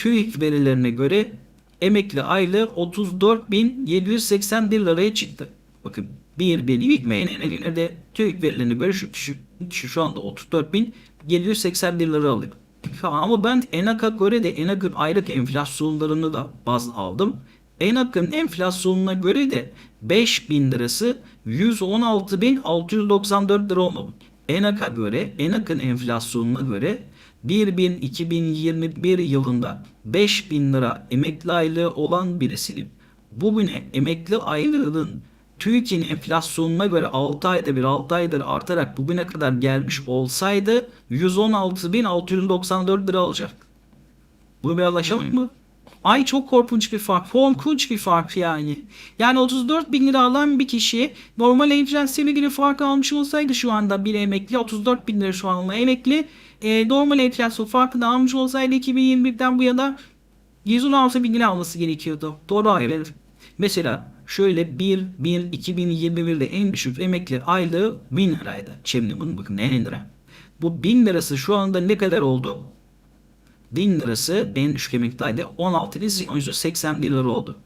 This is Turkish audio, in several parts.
TÜİK verilerine göre emekli aylığı 34.781 liraya çıktı. Bakın bir bilmeyen eline de TÜİK verilerine göre şu, şu, şu, şu anda 34.781 lira alıyor. Ama ben ENAK'a göre de ENAK'ın aylık enflasyonlarını da baz aldım. ENAK'ın enflasyonuna göre de 5000 lirası 116.694 lira olmalı. ENAK'a göre, ENAK'ın enflasyonuna göre 1.2021 yılında 5000 lira emekli aylığı olan birisinin bugüne emekli aylığının TÜİK'in enflasyonuna göre 6 ayda bir 6 aydır artarak bugüne kadar gelmiş olsaydı 116.694 lira alacak. Bu bir anlaşılmıyor mu? Ay çok korkunç bir fark. Korkunç bir fark yani. Yani 34 bin lira alan bir kişi normal enflasyona göre fark almış olsaydı şu anda bir emekli 34 bin lira şu anda emekli e, normal enflasyon farkını almış olsaydı 2021'den bu yana 116 bin lira alması gerekiyordu. Doğru hayır. Mesela şöyle 1 1 2021'de en düşük emekli aylığı 1000 liraydı. Şimdi bunu bakın ne lira. Bu 1000 lirası şu anda ne kadar oldu? 1000 lirası en düşük emekli aylığı 16.181 lira oldu.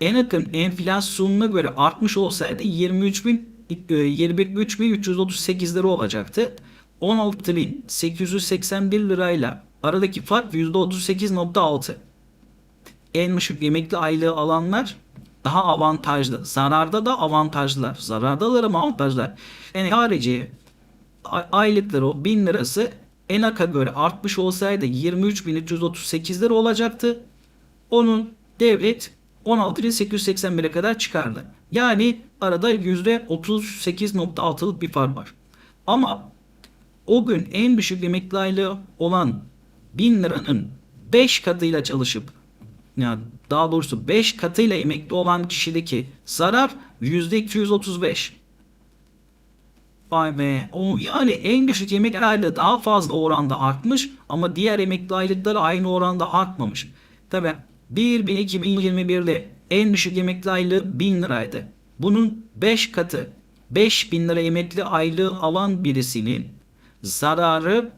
En yakın enflasyonuna göre artmış olsaydı 23 bin 23.338 lira olacaktı. 16.881 lirayla aradaki fark %38.6. En düşük emekli aylığı alanlar daha avantajlı. Zararda da avantajlılar. Zarardalar ama avantajlar. Yani harici ay- aylıkları o 1000 lirası ENAK'a göre artmış olsaydı 23.338 lira olacaktı. Onun devlet 16.881'e kadar çıkardı. Yani arada %38.6'lık bir fark var. Ama o gün en düşük emekli aylığı olan 1000 liranın 5 katıyla çalışıp yani daha doğrusu 5 katıyla emekli olan kişideki zarar %235. Vay be. O yani en düşük emekli aylığı daha fazla oranda artmış ama diğer emekli aylıkları aynı oranda artmamış. Tabi 1 bin 2021'de en düşük emekli aylığı 1000 liraydı. Bunun 5 katı 5000 lira emekli aylığı alan birisinin zararı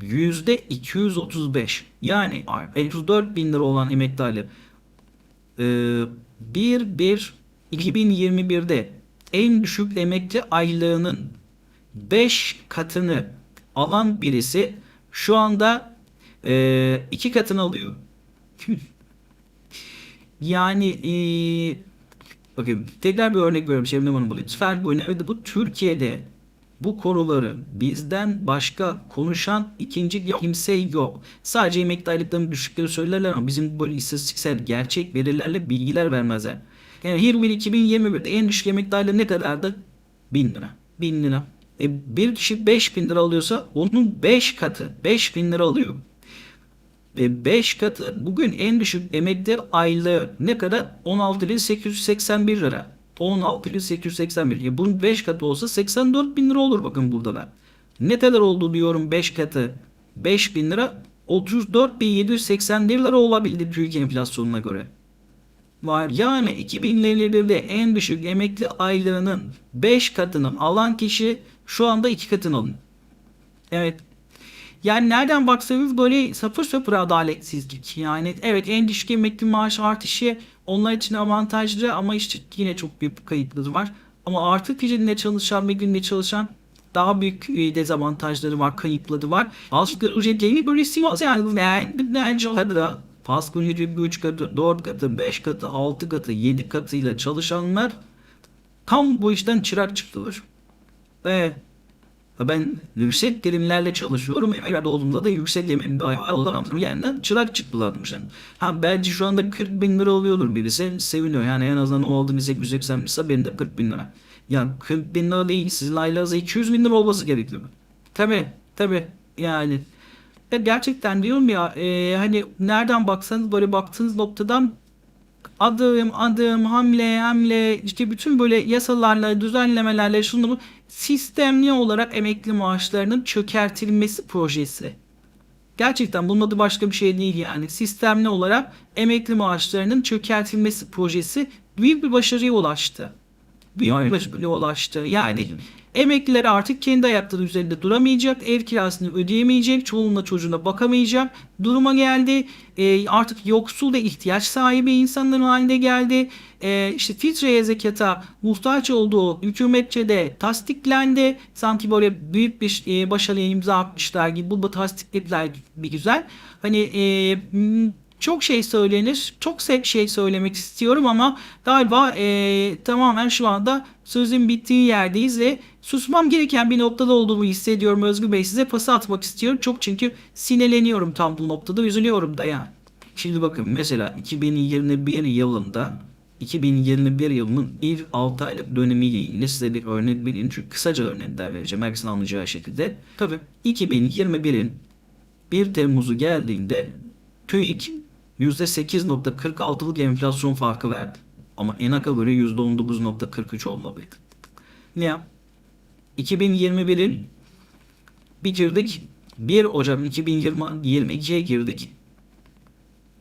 yüzde 235. Yani 34 bin lira olan emekli aylığı ee, 1 1 2021'de en düşük emekli aylığının 5 katını alan birisi şu anda 2 katını alıyor. yani e, bakın tekrar bir örnek veriyorum Şebnem Hanım bu lütfen bu bu Türkiye'de bu konuları bizden başka konuşan ikinci kimse yok. Sadece emekli aylıklarının düşükleri söylerler ama bizim böyle istatistiksel gerçek verilerle bilgiler vermezler. Yani 20 2021'de en düşük emekli aylığı ne kadardı? 1000 lira. 1000 lira. E, bir kişi 5000 lira alıyorsa onun 5 katı 5000 lira alıyor. Ve 5 katı bugün en düşük emekli aylığı ne kadar? 16.881 lira. 16.881. Ya bunun 5 katı olsa 84 bin lira olur bakın burada da. Ne kadar oldu diyorum 5 katı. 5 bin lira 34.781 lira olabildi Türkiye enflasyonuna göre. Var. Yani 2050'lerde en düşük emekli aylığının 5 katını alan kişi şu anda 2 katını alın. Evet. Yani nereden baksanız böyle sıfır sıfır adaletsizlik. Yani evet en düşük emekli maaş artışı onlar için avantajlı ama işte yine çok büyük kayıtları var. Ama artık gücünde çalışan ve günde çalışan daha büyük e, dezavantajları var, kayıpları var. Asgari ücretleri böyle sivas yani bence da ücret 3 katı, 4 katı, 5 katı, 6 katı, 7 katıyla çalışanlar tam bu işten çırak çıktılar. Ve ben yüksek terimlerle çalışıyorum. Evvel olduğumda da yüksek terimlerle bir yandan çırak çıktılarmış. Yani. Ha belki şu anda 40 bin lira oluyordur birisi. Seviniyor. Yani en azından o aldığınız 180 ise benim de 40 bin lira. Yani 40 bin lira değil. Sizin aylığınızda 200 bin lira olması gerekiyor. Tabi tabi yani. Ya gerçekten diyorum ya e, hani nereden baksanız böyle baktığınız noktadan adım adım hamle hamle işte bütün böyle yasalarla düzenlemelerle şunu sistemli olarak emekli maaşlarının çökertilmesi projesi. Gerçekten bunun adı başka bir şey değil yani. Sistemli olarak emekli maaşlarının çökertilmesi projesi büyük bir başarıya ulaştı. Bir bile ulaştı. Yani emekliler artık kendi ayakları üzerinde duramayacak, ev kirasını ödeyemeyecek, çoluğuna çocuğuna bakamayacak duruma geldi. E, artık yoksul ve ihtiyaç sahibi insanların haline geldi. E, işte filtreye zekata muhtaç olduğu hükümetçe de tasdiklendi. Sanki böyle büyük bir e, başarıya imza atmışlar gibi bu tasdiklediler bir güzel. Hani e, çok şey söylenir. Çok şey söylemek istiyorum ama galiba e, tamamen şu anda sözün bittiği yerdeyiz ve susmam gereken bir noktada olduğumu hissediyorum Özgür Bey. Size pası atmak istiyorum. Çok çünkü sinirleniyorum tam bu noktada. Üzülüyorum da yani. Şimdi bakın mesela 2021 yılında 2021 yılının ilk 6 aylık dönemiyle ilgili size bir örnek vereyim. Çünkü kısaca örnekler vereceğim. Herkesin anlayacağı şekilde. Tabii 2021'in 1 Temmuz'u geldiğinde TÜİK %8.46'lık enflasyon farkı verdi. Ama ENAK'a göre %19.43 olmalıydı. Yap? 2021'in bitirdik. 1 Ocak 2022'ye girdik.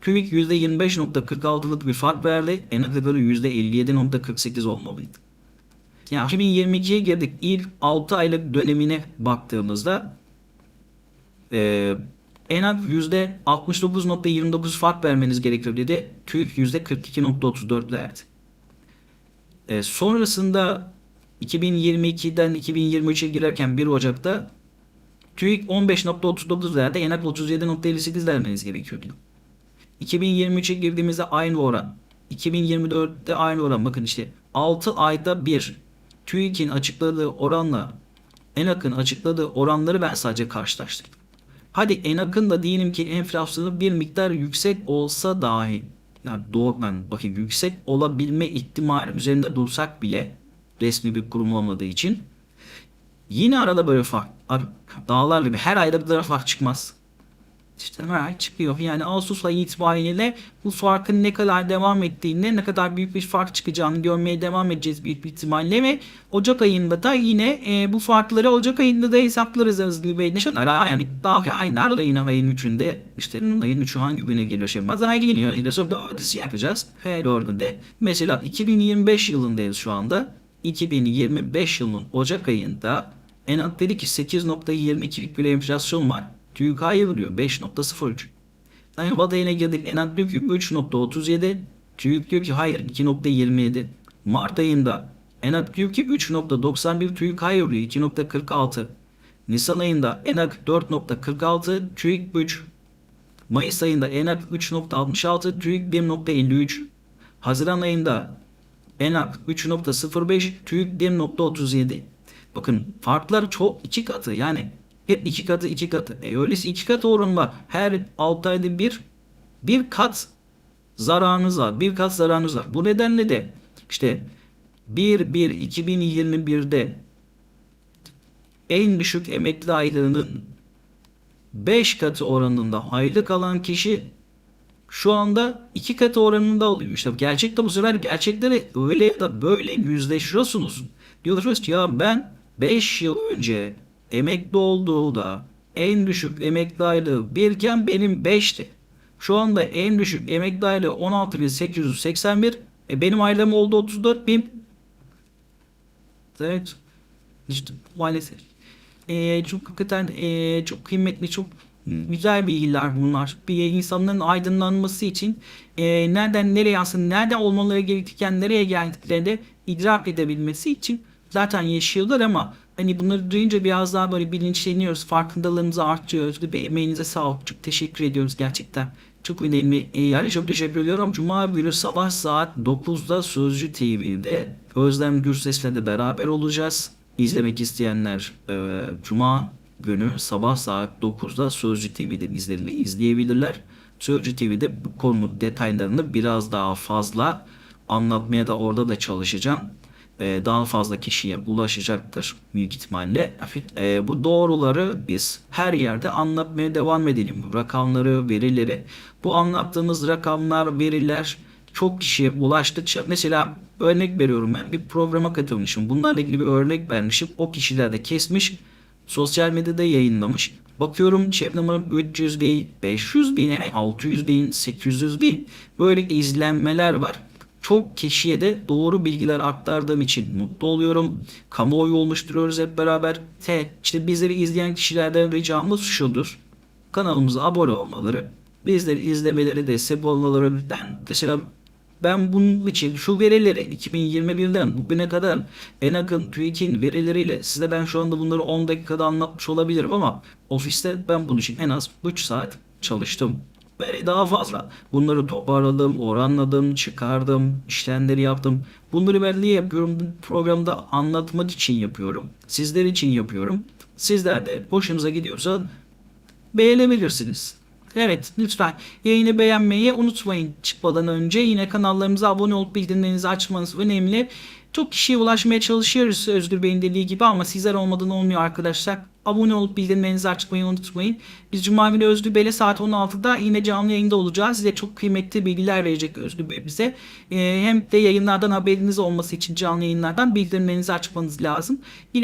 TÜİK %25.46'lık bir fark verdi. ENAK'a göre %57.48 olmalıydı. Yani 2022'ye girdik. İlk 6 aylık dönemine baktığımızda eee ENAK %69.29 fark vermeniz gerekiyor dedi. TÜİK %42.34 verdi. E, sonrasında 2022'den 2023'e girerken 1 Ocak'ta TÜİK 15.39 verdi. ENAK 37.58 vermeniz gerekiyordu. 2023'e girdiğimizde aynı oran. 2024'te aynı oran. Bakın işte 6 ayda bir TÜİK'in açıkladığı oranla ENAK'ın açıkladığı oranları ben sadece karşılaştırdım. Hadi ENAK'ın da diyelim ki enflasyonu bir miktar yüksek olsa dahi yani doğrudan bakın yüksek olabilme ihtimali üzerinde dursak bile resmi bir kurum olmadığı için yine arada böyle fark dağlar gibi her ayda bir fark çıkmaz. İşte her çıkıyor. Yani Ağustos ayı itibariyle bu farkın ne kadar devam ettiğinde ne kadar büyük bir fark çıkacağını görmeye devam edeceğiz büyük bir ihtimalle ve Ocak ayında da yine e, bu farkları Ocak ayında da hesaplarız Özgür Bey. Nişan yani daha aylar ayın ayın 3'ünde işte ayın 3'ü hangi güne geliyor şimdi pazar geliyor. İşte sonra ödesi yapacağız. Her orada mesela 2025 yılındayız şu anda. 2025 yılının Ocak ayında Enat dedi ki 8.22'lik bir enflasyon var. TÜİK hayır diyor 5.03. Yani Badayına girdik Enat diyor ki 3.37. TÜİK diyor ki hayır 2.27. Mart ayında Enat diyor ki 3.91 TÜİK hayır diyor 2.46. Nisan ayında Enak 4.46 TÜİK 3. Mayıs ayında Enak 3.66 TÜİK 1.53. Haziran ayında Enak 3.05 TÜİK 1.37. Bakın farklar çok iki katı yani hep iki katı iki katı. E öyleyse iki katı oran var. Her 6 ayda bir bir kat zararınız var. Bir kat zararınız var. Bu nedenle de işte 1 1 2021'de en düşük emekli aylığının 5 katı oranında aylık alan kişi şu anda 2 katı oranında oluyor. İşte gerçekte bu sefer gerçekleri öyle ya da böyle yüzleşiyorsunuz. Diyorsunuz ki ya ben 5 yıl önce emekli olduğunda en düşük emekli aylığı birken benim 5'ti. Şu anda en düşük emekli aylığı 16.881. E benim aylığım oldu 34 bin. Evet. İşte maalesef. E, çok hakikaten e, çok kıymetli, çok güzel bilgiler bunlar. Bir insanların aydınlanması için e, nereden nereye aslında nereden olmaları gerekirken nereye geldiklerini idrak edebilmesi için zaten yaşıyorlar ama hani bunları duyunca biraz daha böyle bilinçleniyoruz. Farkındalığımızı artıyoruz. Bir emeğinize sağlık. Çok teşekkür ediyoruz gerçekten. Çok önemli. E, yani çok teşekkür ediyorum. Cuma günü sabah saat 9'da Sözcü TV'de Özlem Gürses'le de beraber olacağız. İzlemek isteyenler e, Cuma günü sabah saat 9'da Sözcü TV'de izlerini izleyebilirler. Sözcü TV'de bu konu detaylarını biraz daha fazla anlatmaya da orada da çalışacağım. Ee, daha fazla kişiye ulaşacaktır büyük ihtimalle. E, bu doğruları biz her yerde anlatmaya devam edelim. Bu rakamları, verileri. Bu anlattığımız rakamlar, veriler çok kişiye ulaştıkça mesela örnek veriyorum ben bir programa katılmışım. Bunlarla ilgili bir örnek vermişim. O kişiler de kesmiş. Sosyal medyada yayınlamış. Bakıyorum cep numaram 300 bin, 500 bin, 600 bin, 800 bin. Böyle izlenmeler var. Çok kişiye de doğru bilgiler aktardığım için mutlu oluyorum. Kamuoyu oluşturuyoruz hep beraber. Te, işte bizleri izleyen kişilerden ricamız şudur. Kanalımıza abone olmaları, bizleri izlemeleri, destek olmaları. Mesela ben bunun için şu verileri 2021'den bugüne kadar en akın TÜİK'in verileriyle size ben şu anda bunları 10 dakikada anlatmış olabilirim ama ofiste ben bunun için en az 3 saat çalıştım. Böyle daha fazla. Bunları toparladım, oranladım, çıkardım, işlemleri yaptım. Bunları ben niye yapıyorum? Programda anlatmak için yapıyorum. Sizler için yapıyorum. Sizler de hoşunuza gidiyorsa beğenebilirsiniz. Evet lütfen yayını beğenmeyi unutmayın. Çıkmadan önce yine kanallarımıza abone olup bildirimlerinizi açmanız önemli. Çok kişiye ulaşmaya çalışıyoruz Özgür Bey'in dediği gibi ama sizler olmadan olmuyor arkadaşlar. Abone olup bildirimlerinizi açmayı unutmayın. Biz Cuma günü Özgür Bey'le saat 16'da yine canlı yayında olacağız. Size çok kıymetli bilgiler verecek Özgür Bey bize. Ee, hem de yayınlardan haberiniz olması için canlı yayınlardan bildirimlerinizi açmanız lazım. Yine